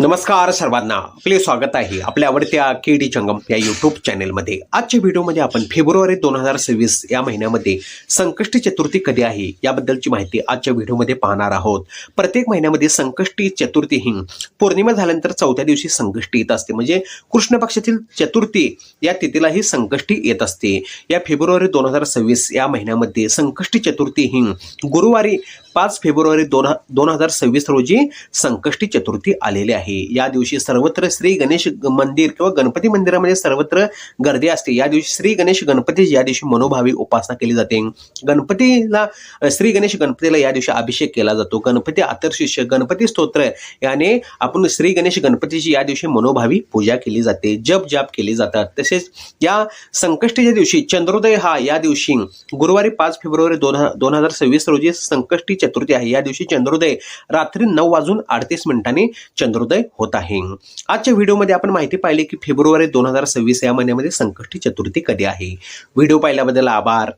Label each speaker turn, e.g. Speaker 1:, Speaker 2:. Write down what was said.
Speaker 1: नमस्कार सर्वांना. आपले स्वागत आहे आपल्या आवडत्या के डी चंगम या युट्यूब चॅनेलमध्ये आजच्या व्हिडिओमध्ये आपण फेब्रुवारी दोन हजार सव्वीस या महिन्यामध्ये संकष्टी चतुर्थी कधी आहे याबद्दलची माहिती आजच्या व्हिडिओमध्ये पाहणार आहोत. प्रत्येक महिन्यामध्ये संकष्टी चतुर्थी ही पौर्णिमा झाल्यानंतर चौथ्या दिवशी संकष्टी येत असते. म्हणजे कृष्ण पक्षातील चतुर्थी या तिथीलाही संकष्टी येत असते. या फेब्रुवारी दोन हजार सव्वीस या महिन्यामध्ये संकष्टी चतुर्थी ही गुरुवारी पाच फेब्रुवारी दोन दोन हजार सव्वीस रोजी संकष्टी चतुर्थी आलेली आहे. या दिवशी सर्वत्र श्री गणेश मंदिर किंवा गणपती मंदिरामध्ये सर्वत्र गर्दी असते. या दिवशी श्री गणेश गणपती या दिवशी मनोभावी उपासना केली जाते. गणपतीला श्री गणेश गणपतीला या दिवशी अभिषेक केला जातो. गणपती आतरशिष्य गणपती स्तोत्र याने आपण श्री गणेश गणपतीची या दिवशी मनोभावी पूजा केली जाते जप जाप केली जातात. तसेच या संकष्टीच्या दिवशी चंद्रोदय हा या दिवशी गुरुवारी पाच फेब्रुवारी दोन दोन हजार सव्वीस रोजी संकष्टी चतुर्थी आहे. या दिवशी चंद्रोदय रात्री नऊ वाजून अडतीस मिनिटांनी चंद्रोदय होत आहे. आजच्या व्हिडिओमध्ये आपण माहिती पाहिली की फेब्रुवारी दोन हजार सव्वीस या महिन्यामध्ये संकष्टी चतुर्थी कधी आहे? व्हिडिओ पाहिल्याबद्दल आभार.